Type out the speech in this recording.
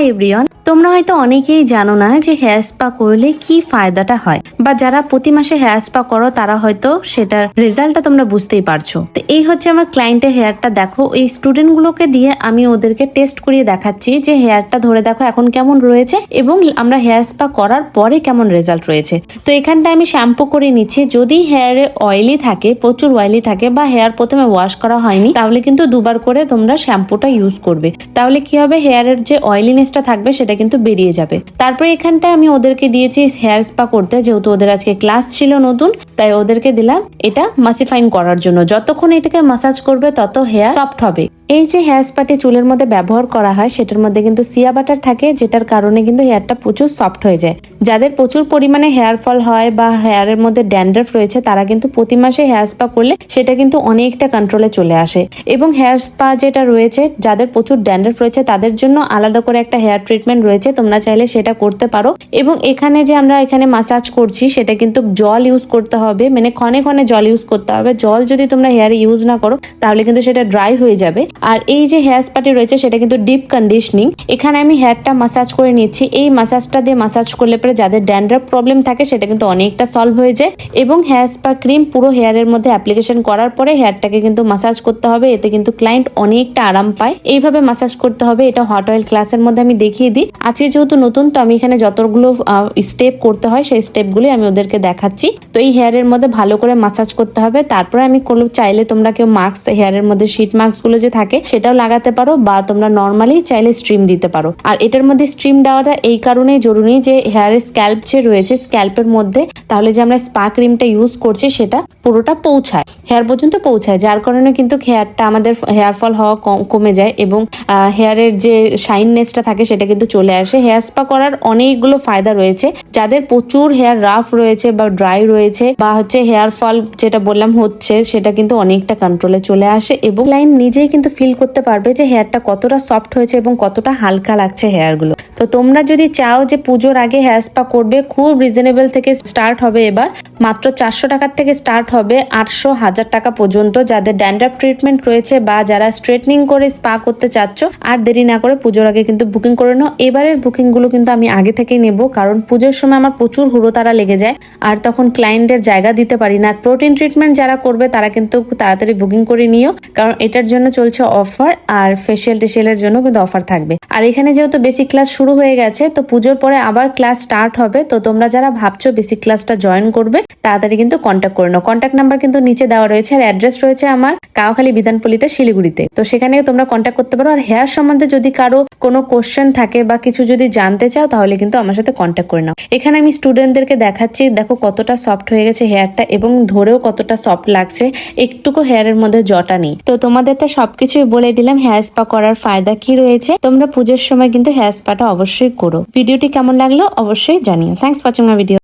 Hi everyone তোমরা হয়তো অনেকেই জানো না যে হেয়ার স্পা করলে কি ফায়দাটা হয়। বা যারা প্রতি মাসে হেয়ার স্পা করো, তারা হয়তো সেটার রেজাল্টটা তোমরা বুঝতেই পারছ। তো এই হচ্ছে আমার ক্লায়েন্টের হেয়ারটা। দেখো, এই স্টুডেন্ট গুলোকে দিয়ে আমি ওদেরকে টেস্ট করিয়ে দেখাচ্ছি যে হেয়ারটা ধরে দেখো এখন কেমন রয়েছে এবং আমরা হেয়ার স্পা করার পরে কেমন রেজাল্ট রয়েছে। তো এখানটা আমি শ্যাম্পু করে নিচ্ছি। যদি হেয়ারে অয়েলি থাকে, প্রচুর অয়েলি থাকে বা হেয়ার প্রথমে ওয়াশ করা হয়নি, তাহলে কিন্তু দুবার করে তোমরা শ্যাম্পুটা ইউজ করবে। তাহলে কি হবে? হেয়ারের যে অয়েলিনেসটা থাকবে সেটা কিন্তু বেরিয়ে যাবে। তারপরে এখানটায় আমি ওদেরকে দিয়েছি হেয়ার স্পা করতে, যেহেতু ওদের আজকে ক্লাস ছিল নতুন, তাই ওদেরকে দিলাম। এটা মাসিফাইং করার জন্য। যতক্ষণ এটাকে মাসাজ করবে, তত হেয়ার সফট হবে। এই যে হেয়ার স্পাটি চুলের মধ্যে ব্যবহার করা হয়, সেটার মধ্যে কিন্তু সিয়া বাটার থাকে, যেটার কারণে কিন্তু হেয়ারটা প্রচুর সফট হয়ে যায়। যাদের প্রচুর পরিমাণে হেয়ার ফল হয় বা হেয়ারের মধ্যে ড্যান্ড্রফ রয়েছে, তারা কিন্তু প্রতি মাসে হেয়ার স্পা করলে সেটা কিন্তু অনেকটা কন্ট্রোলে চলে আসে। এবং হেয়ার স্পা যেটা রয়েছে, যাদের প্রচুর ড্যান্ড্রফ রয়েছে, তাদের জন্য আলাদা করে একটা হেয়ার ট্রিটমেন্ট রয়েছে, তোমরা চাইলে সেটা করতে পারো। এবং এখানে যে আমরা এখানে মাসাজ করছি, সেটা কিন্তু জল ইউজ করতে হবে। মানে ক্ষণে ক্ষণে জল ইউজ করতে হবে। জল যদি তোমরা হেয়ারে ইউজ না করো, তাহলে কিন্তু সেটা ড্রাই হয়ে যাবে। আর এই যে হেয়ার স্পাটি রয়েছে, সেটা কিন্তু ডিপ কন্ডিশনিং এখানে আমি হেয়ারটা মাসাজ করে নিচ্ছি। এই মাসাজটা দিয়ে মাসাজ করলে পরে যাদের ড্যান্ড্রাফ প্রবলেম থাকে, সেটা কিন্তু অনেকটা সলভ হয়ে যায়। এবং হেয়ার স্পা ক্রিম পুরো হেয়ারের মধ্যে অ্যাপ্লিকেশন করার পরে হেয়ারটাকে কিন্তু মাসাজ করতে হবে। এতে কিন্তু ক্লায়েন্ট অনেকটা আরাম পায়। এইভাবে মাসাজ করতে হবে। এটা হট অয়েল ক্লাসের মধ্যে আমি দেখিয়ে দিই। আজকে যেহেতু নতুন, তো আমি এখানে যতগুলো স্টেপ করতে হয়, সেই স্টেপগুলি আমি ওদেরকে দেখাচ্ছি। তো এই হেয়ারের মধ্যে ভালো করে মাসাজ করতে হবে। তারপরে আমি কোনো চাইলে তোমরা কেউ মাস্ক হেয়ারের মধ্যে শীট মাস্কগুলো যে থাকে, সেটাও লাগাতে পারো বা তোমরা নর্মালি চাইলে স্ট্রিম দিতে পারো। আর এটার মধ্যে স্ট্রিম দেওয়াটা এই কারণেই জরুরি যে হেয়ারের স্ক্যাল্প যে রয়েছে স্ক্যাল্পের মধ্যে, তাহলে যে আমরা স্পা ক্রিমটা ইউজ করছি, সেটা পুরোটা পৌঁছায়। হেয়ার পর্যন্ত পৌঁছায়, যার কারণে কিন্তু হেয়ারটা আমাদের হেয়ার ফল হওয়া কমে যায় এবং হেয়ারের যে শাইননেসটা থাকে, সেটা কিন্তু চলে আসে। হেয়ার স্পা করার অনেকগুলো ফায়দা রয়েছে, যাদের প্রচুর হেয়ার রাফ রয়েছে বা ড্রাই রয়েছে বা হচ্ছে হেয়ার ফল যেটা বললাম হচ্ছে, সেটা কিন্তু অনেকটা কন্ট্রোলে চলে আসে এবং লাইন নিজেই কিন্তু ফিল করতে পারবে যে হেয়ারটা কতটা সফট হয়েছে এবং কতটা হালকা লাগছে হেয়ারগুলো। তো তোমরা যদি চাও যে পুজোর আগে হেয়ার স্পা করবে, খুব রিজনেবল থেকে স্টার্ট হবে এবার। মাত্র চারশো টাকার থেকে স্টার্ট হবে আটশো হাজার টাকা পর্যন্ত। যাদের ড্যান্ড্রাফ ট্রিটমেন্ট রয়েছে বা যারা স্ট্রেটনিং করে স্পা করতে চাচ্ছ, আর দেরি না করে পুজোর আগে কিন্তু বুকিং করে নাও। এবারের বুকিংগুলো কিন্তু আমি আগে থেকেই নেব, কারণ পুজোর সময় আমার প্রচুর হুড়োতাড়া লেগে যায়, আর তখন ক্লায়েন্টের জায়গা দিতে পারি না। প্রোটিন ট্রিটমেন্ট যারা করবে, তারা কিন্তু তাড়াতাড়ি বুকিং করে নিও, কারণ এটার জন্য চলছে অফার আর ফেসিয়াল টেসিয়ালের জন্য কিন্তু অফার থাকবে। আর এখানে যেহেতু বেসিক ক্লাস শুরু হয়ে গেছে, তো পুজোর পরে আবার ক্লাস স্টার্ট হবে, তো তোমরা যারা ভাবছ বেসিক ক্লাসটা জয়েন করবে তাড়াতাড়ি কিন্তু কন্ট্যাক্ট করে নাও। কন্ট্যাক্ট নাম্বার কিন্তু নিচে দেওয়া রয়েছে আর অ্যাড্রেস রয়েছে আমার কাউখালী বিধানপল্লিতে শিলিগুড়িতে। তো সেখানে তোমরা কন্ট্যাক্ট করতে পারো। আর হেয়ার সম্বন্ধে যদি কারও কোনো কোশ্চেন থাকে বা কিছু যদি জানতে চাও, তাহলে কিন্তু আমার সাথে কন্ট্যাক্ট করে নাও। এখানে আমি স্টুডেন্টদেরকে দেখাচ্ছি, দেখো কতটা সফট হয়ে গেছে হেয়ারটা এবং ধরেও কতটা সফট লাগছে। একটুকু হেয়ারের মধ্যে জটা নেই। তো তোমাদের তো সবকিছুই বলে দিলাম হেয়ার স্পা করার ফায়দা কি রয়েছে? তোমরা পুজোর সময় কিন্তু হেয়ার স্পাটা অবশ্যই করো। ভিডিওটি কেমন লাগল অবশ্যই জানিও। Thanks watching my video